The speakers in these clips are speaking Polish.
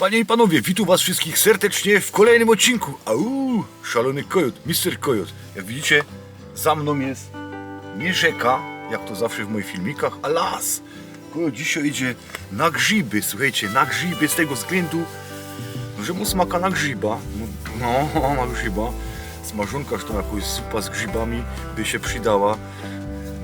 Panie i panowie, witam was wszystkich serdecznie w kolejnym odcinku. Au, szalony kojot, Mister Kojot. Jak widzicie, za mną jest nie rzeka, jak to zawsze w moich filmikach, a las. Kojot dzisiaj idzie na grzyby, słuchajcie, na grzyby z tego względu, że mu smaka na grzyba. No, na grzyba. Smażonka, że to jakaś zupa z grzybami by się przydała.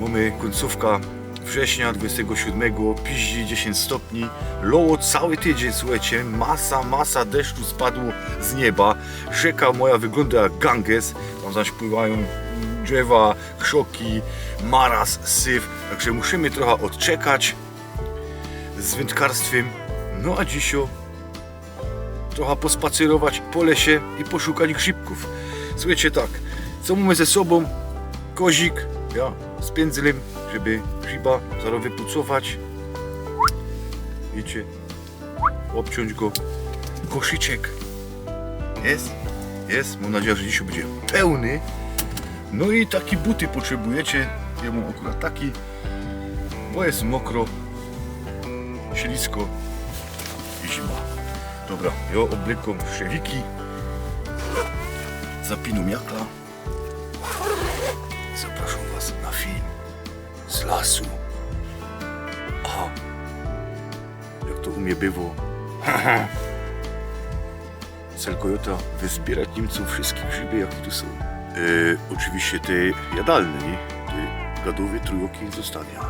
Mamy końcówka września 27, piździ 10 stopni, loło cały tydzień, słuchajcie, masa, masa deszczu spadło z nieba, rzeka moja wygląda jak Ganges, tam zaś pływają drzewa, krzoki, maras, syf, także musimy trochę odczekać z wędkarstwem, no a dzisiaj trochę pospacerować po lesie i poszukać grzybków. Słuchajcie tak, co mamy ze sobą? Kozik, ja, z pędzlem, żeby grzyba zaraz wypucować. Wiecie, obciąć go. Koszyczek. Jest? Jest. Mam nadzieję, że dzisiaj będzie pełny. No i takie buty potrzebujecie. Ja mam akurat taki, bo jest mokro, ślisko i zima. Dobra, ja oblekam szewiki, zapinam jakla. Zapraszam Was na film z lasu. A jak to u mnie było, cel Kojota wyzbierać Niemców wszystkich grzyby, jakie tu są. E, oczywiście te jadalne, nie? Te gadowe trójoki zostawia.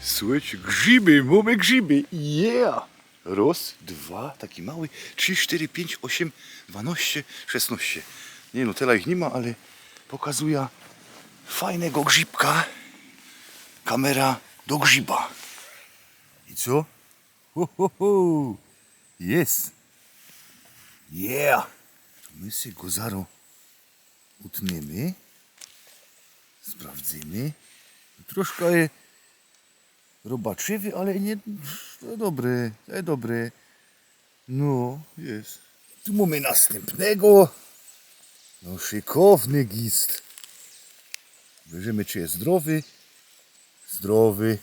Słuchajcie, grzyby, mamy grzyby, yeah! Raz, dwa, taki mały, trzy, cztery, pięć, osiem, dwanaście, szesnaście. Nie no, tyle ich nie ma, ale pokazuje fajnego grzybka. Kamera do grzyba. I co? Ho, ho, ho. Jest. Yeah. My sobie go zaro utniemy. Sprawdzimy. Troszkę je robaczywy, ale nie... To dobre, to dobre. No, jest. Tu mamy następnego. No, szykowny gist. Bierzemy, czy jest zdrowy. Zdrowy.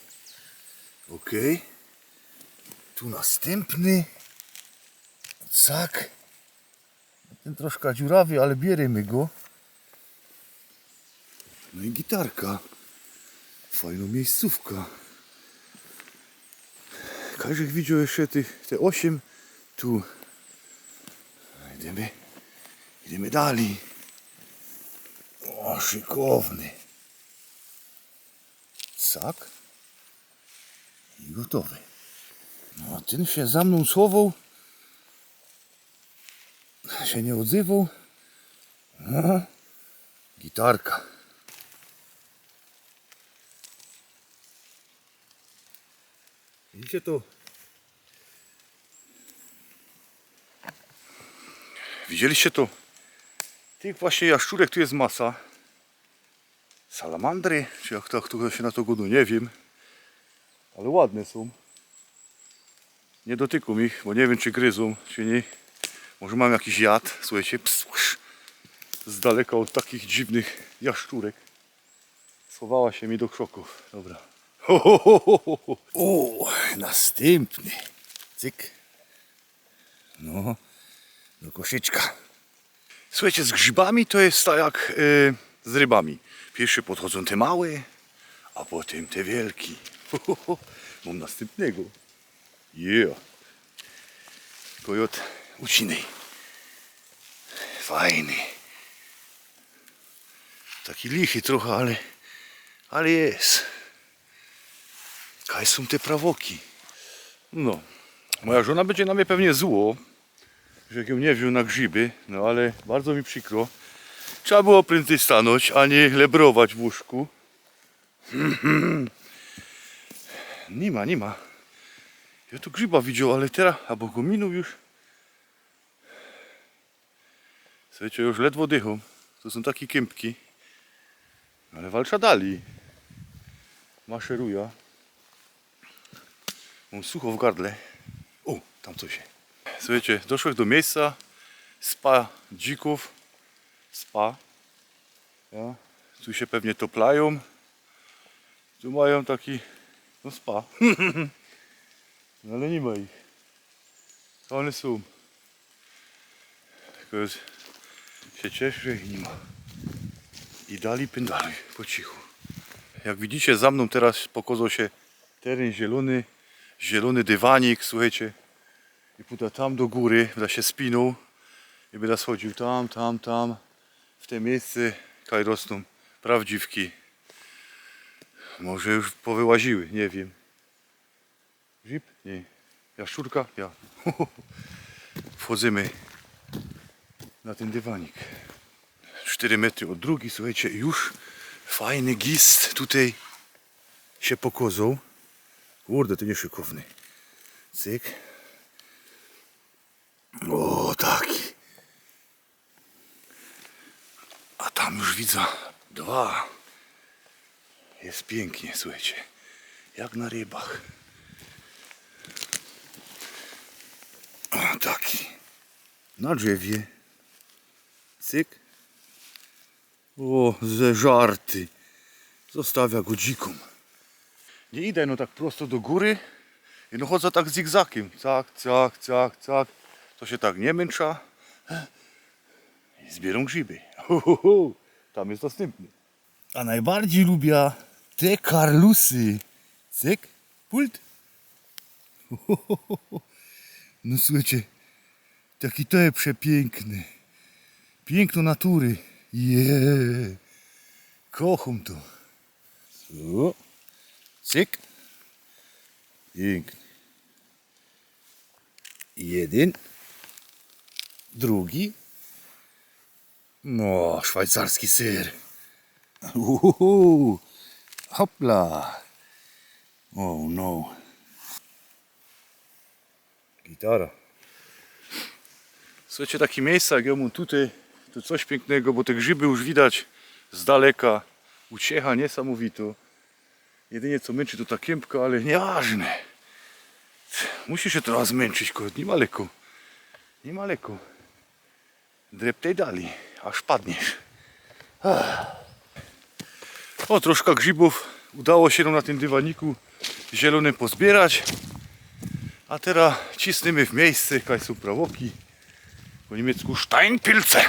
Ok. Tu następny. Cak. Ten troszkę dziurawy, ale bierzemy go. No i gitarka. Fajna miejscówka. Każdy widział jeszcze tych, te 8 tu. Idziemy, idziemy dalej. O, szykowny. Cak. I gotowy. No, ten się za mną schował. Się nie odzywał. No, gitarka. Widzicie to? Widzieliście to? Tych właśnie jaszczurek tu jest masa. Salamandry, czy jak to, kto się na to godu, nie wiem. Ale ładne są. Nie dotykam ich, bo nie wiem czy gryzą, czy nie. Może mam jakiś jad, słuchajcie, z daleka od takich dziwnych jaszczurek. Schowała się mi do krzoków. Dobra. O, następny. Cyk. No, do koszyczka. Słuchajcie, z grzybami to jest tak jak y, z rybami. Pierwsze podchodzą te małe, a potem te wielkie. Ho. Mam następnego. Yeah. Kojot ucinej. Fajny. Taki lichy trochę, ale, ale jest. Kaj są te prawoki. No, moja żona będzie na mnie pewnie zło, że ją nie wziął na grzyby, no ale bardzo mi przykro. Trzeba było prędzej stanąć, a nie lebrować w łóżku. Nie ma, nie ma. Ja tu grzyba widział, ale teraz, albo go minął już. Słuchajcie, już ledwo dychą. To są takie kępki. Ale walcza dalej. Maszeruja. Mam sucho w gardle. O, tam coś. Słuchajcie, doszłem do miejsca spa dzików. Spa. Ja. Tu się pewnie toplają. Tu mają taki no spa. no ale nie ma ich. To one są. Tylko jest, się cieszę, że ich nie ma. I dali pędali po cichu. Jak widzicie za mną teraz pokazał się teren zielony, zielony dywanik, słuchajcie. I puta tam do góry, będę się spinął i będę schodził tam, tam, tam, w te miejsce, kaj rosną prawdziwki. Może już powyłaziły, nie wiem. Grzyb? Nie. Jaszczurka? Ja. Wchodzimy na ten dywanik. 4 metry od drugi, słuchajcie, już fajny gist tutaj się pokazał. Kurde, to nieszykowny. Cyk. O, taki. A tam już widzę dwa. Jest pięknie, słuchajcie. Jak na rybach. O, taki. Na drzewie. Cyk. O, ze żarty. Zostawia go dziką. Nie idę no tak prosto do góry. I no chodzę tak zigzakiem. Cak, cak, cak, cak. To się tak nie męcza. I zbieram grzyby. Tam jest następny. A najbardziej lubię te karlusy. Cyk, pult. No słuchajcie, taki to jest przepiękny. Piękno natury. Je. Kocham to. Cyk. Piękny. Jeden. Drugi. No, szwajcarski syr. Uhuhu. Hopla. Oh no. Gitara. Słuchajcie, takie miejsca jak ja mam tutaj, to coś pięknego, bo te grzyby już widać z daleka. Uciecha niesamowito. Jedynie co męczy to ta kępka, ale nieważne. Musisz się trochę zmęczyć, kot, nie ma leku. Nie ma leku. Dreptaj dalej, aż padniesz. O, troszkę grzybów udało się nam na tym dywaniku zielonym pozbierać. A teraz cisnymy w miejsce, jakaś są prawoki. Po niemiecku Steinpilze.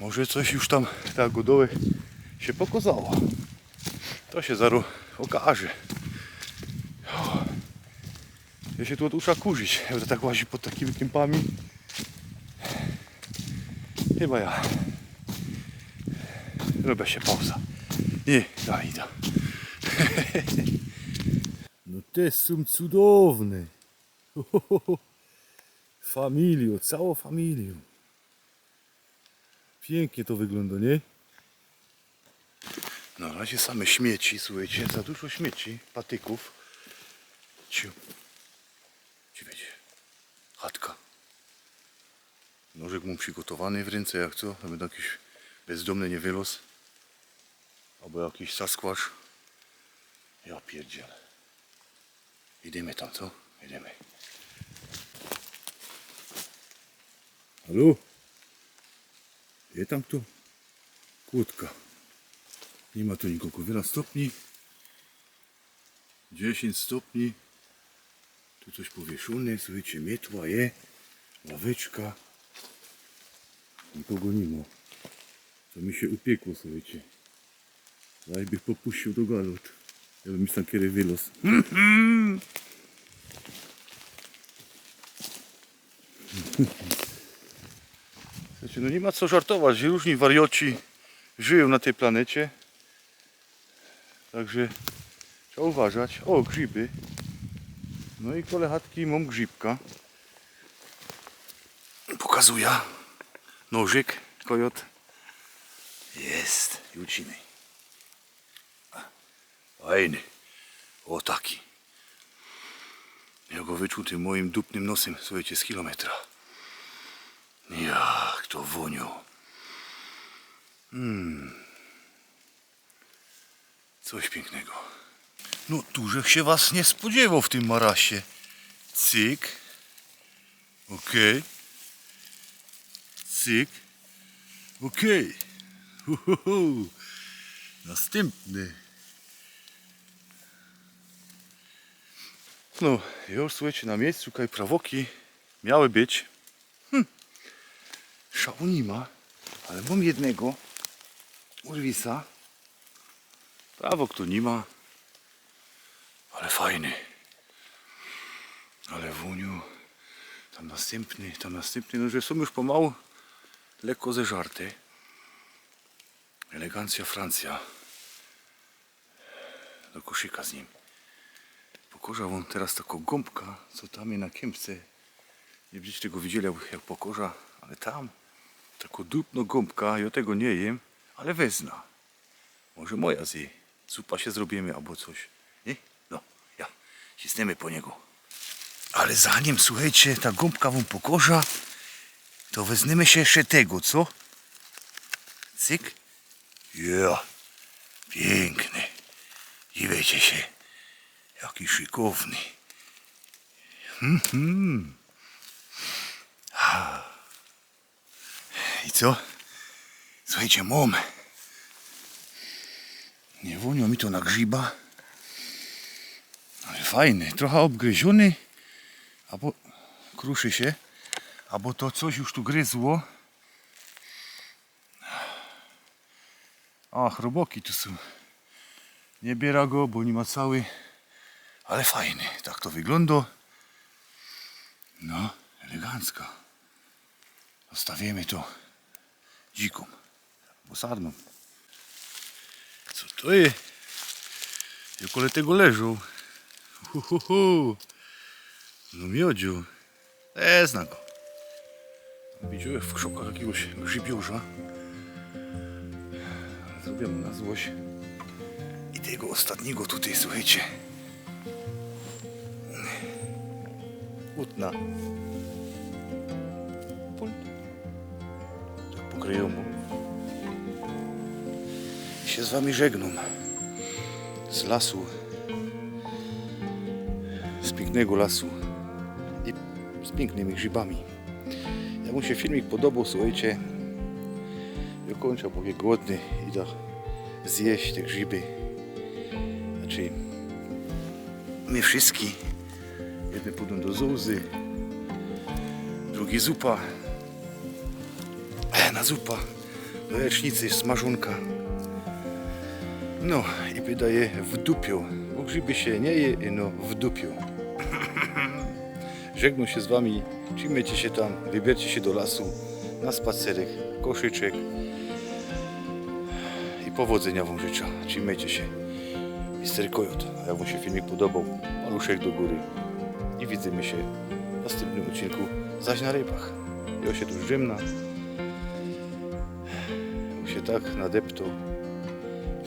Może coś już tam tak godołek się pokazało. To się zaraz okaże. Ja się tu od usza kurzyć. Ja będę tak łaził pod takimi kępami. Chyba ja. Robię się pauza. Nie, daj, da. No te są cudowne. Familio, całą familią. Pięknie to wygląda, nie? Na razie same śmieci, słuchajcie, za dużo śmieci, patyków. Ciu. Ci wiecie, chatka. Nożyk mam przygotowany w ręce, jak co, aby jakiś bezdomny nie wylos. Albo jakiś sasquatch. Ja pierdzielę. Idziemy tam, co? Idziemy. Halo? Je tam kto? Kłódka. Nie ma tu nikogo. Wiele stopni. 10 stopni. Tu coś powieszone. Słuchajcie, mietła je. Ławeczka. Nikogo nie ma. To mi się upiekło, słuchajcie. Daj bych popuścił do galot. Ja bym tam kiedy wylos. Słuchajcie, no nie ma co żartować. Różni warioci żyją na tej planecie. Także trzeba uważać. O, grzyby. No i kole chatki mam grzybka. Pokazuję. Nożyk, kojot. Jest. I uciny. Fajny. O taki. Ja go wyczuł tym moim dupnym nosem, słuchajcie, z kilometra. Jak to wonią. Mm. Coś pięknego. No dużych się was nie spodziewał w tym marasie. Cyk. Okej. Okay. Cyk. Okej. Okay. Następny. No, już słuchajcie, na miejscu kajprawoki miały być. Hm. Szału nie ma, ale mam jednego urwisa. Prawok tu nie ma, ale fajny. Ale wuniu, tam następny, tam następny, no że są już pomału lekko zeżarte. Elegancja Francja. Do koszyka z nim. Pokorza wam teraz taką gąbka, co tam jest na kępce. Nie będziecie tego widzieli jak pokorza, ale tam taką dupno gąbka, ja tego nie jem, ale wezna. Może moja zje. Zupa się zrobimy albo coś. Nie? No, ja. Cisnemy po niego. Ale zanim, słuchajcie, ta gąbka wam pokorza, to wezmiemy się jeszcze tego, co? Cyk. Ja. Piękny. I wiecie się. Jaki szykowny. Mhm. Ah. I co? Słuchajcie, mom. Nie wonią mi to na grzyba. Ale fajny, trochę obgryziony. Albo kruszy się. Albo to coś już tu gryzło. A, chroboki tu są. Nie biera go, bo nie ma cały. Ale fajny, tak to wygląda. No, elegancko. Zostawimy to dziką, bo. Ole tego leżą? Hu, hu, hu. No miodziu. E, zna go. Widziałem w krzokach jakiegoś grzybiorza. Zrobię mu na złość. I tego ostatniego tutaj, słuchajcie. Utna. Pul. Tak pokryją mu. Z wami żegnam. Z lasu. Z pięknego lasu. I z pięknymi grzybami. Jak mu się filmik podobał, słuchajcie, ja kończę, bo jest głodny i da zjeść te grzyby. Znaczy, my wszystkie. Jedne pójdą do zuzy, drugi zupa. Na zupa, do jecznicy smażonka. No i wydaje w dupiu, bo grzyby się nie je, no w dupiu. Żegnam się z wami, trzymajcie się tam, wybierzcie się do lasu na spacerek, koszyczek i powodzenia wam życzę. Trzymajcie się. Mister Kojot, a jak wam się filmik podobał, paluszek do góry i widzimy się w następnym odcinku zaś na rybach. Ja się tu drzemna. się tak nadeptał.